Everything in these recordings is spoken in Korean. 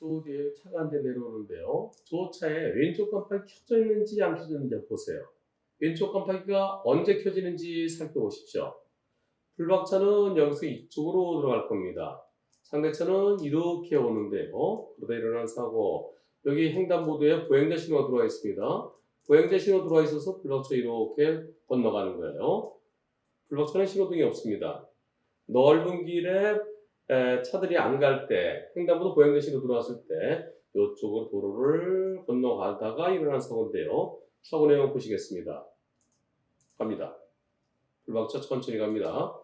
저 뒤에 차가 한 대 내려오는데요. 저 차에 왼쪽 깜빡이 켜져 있는지 안 켜져 있는지 보세요. 왼쪽 깜빡이가 언제 켜지는지 살펴보십시오. 불박차는 여기서 이쪽으로 들어갈 겁니다. 상대차는 이렇게 오는데요. 그러다 일어난 사고. 여기 횡단보도에 보행자 신호가 들어와 있습니다. 보행자 신호 들어와 있어서 불박차 이렇게 건너가는 거예요. 불박차는 신호등이 없습니다. 넓은 길에 에, 차들이 안 갈 때, 횡단보도 신호 들어왔을 때, 이쪽으로 도로를 건너가다가 일어난 사고인데요. 사고 내용 보시겠습니다. 갑니다. 불박차 천천히 갑니다.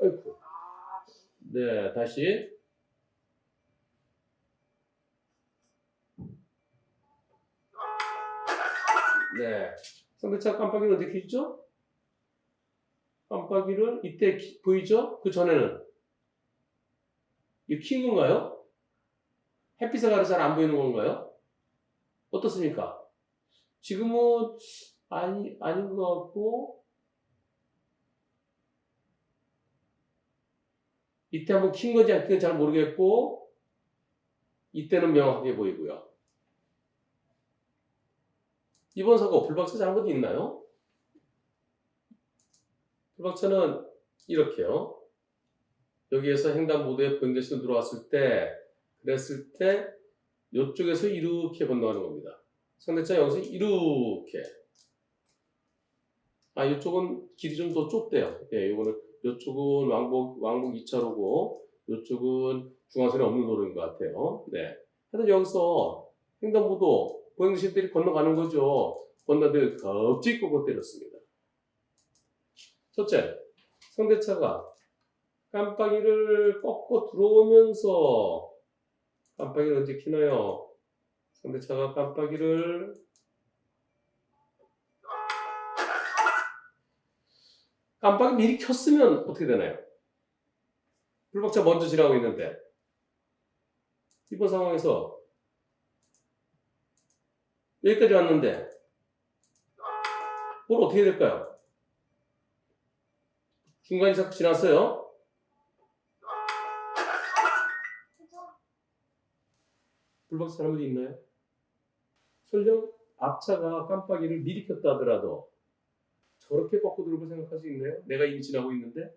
아이고. 네, 다시. 네. 상대차 깜빡이를 어떻게 켜죠? 깜빡이를 이때 키- 보이죠? 그 전에는 이거 킨 건가요? 햇빛에 가려 잘안 보이는 건가요? 어떻습니까? 지금은 아니 아닌 것 같고 이때 한번 킨 건지 안 킨 건지 잘 모르겠고 이때는 명확하게 보이고요. 이번 사고 불박차 잘못이 있나요? 불박차는 이렇게요. 여기에서 횡단보도에 보행자신호 들어왔을 때 그랬을 때 이쪽에서 이렇게 건너가는 겁니다. 상대차 여기서 이렇게 아 이쪽은 길이 좀 더 좁대요. 예, 이거는 이쪽은 왕복 왕복 2차로고 이쪽은 중앙선이 없는 도로인 것 같아요. 네. 하여튼 여기서 횡단보도 보행자신들이 건너가는 거죠. 건너들 꼬고 때렸습니다. 첫째, 상대차가 깜빡이를 꺾고 들어오면서 깜빡이를 언제 켜나요? 상대차가 깜빡이를 깜빡이 미리 켰으면 어떻게 되나요? 불박차 먼저 지나고 있는데 이번 상황에서 여기까지 왔는데 뭘 어떻게 될까요? 중간 이상 지났어요. 불박차 사람들이 있나요? 설령 앞차가 깜빡이를 미리 켰다 하더라도 저렇게 꺾고 들어올 생각할 수 있나요? 내가 이미 지나고 있는데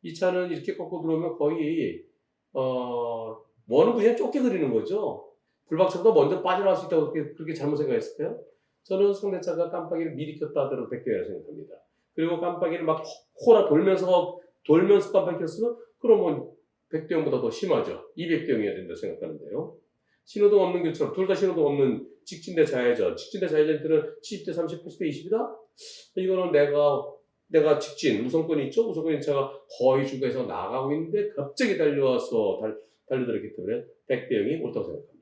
이 차는 이렇게 꺾고 들어오면 거의 어 원은 그냥 좁게 그리는 거죠. 불박차도 먼저 빠져나올 수 있다고 그렇게, 그렇게 잘못 생각했을까요? 저는 상대차가 깜빡이를 미리 켰다 하더라도 100대라고 생각합니다. 그리고 깜빡이를 막 호라 돌면서 돌면서 깜빡이 켰으면 그러면 100대 0보다 더 심하죠. 200대 0이어야 된다 생각하는데요. 신호등 없는 교차로 둘다 신호등 없는 직진대 좌회전. 직진대 좌회전들은 70대 30, 80대 20이다? 이거는 내가 내가 직진 우선권이 있죠. 우선권이 차가 거의 중간에서 나가고 있는데 갑자기 달려와서 달, 달려들었기 때문에 100대 0이 옳다고 생각합니다.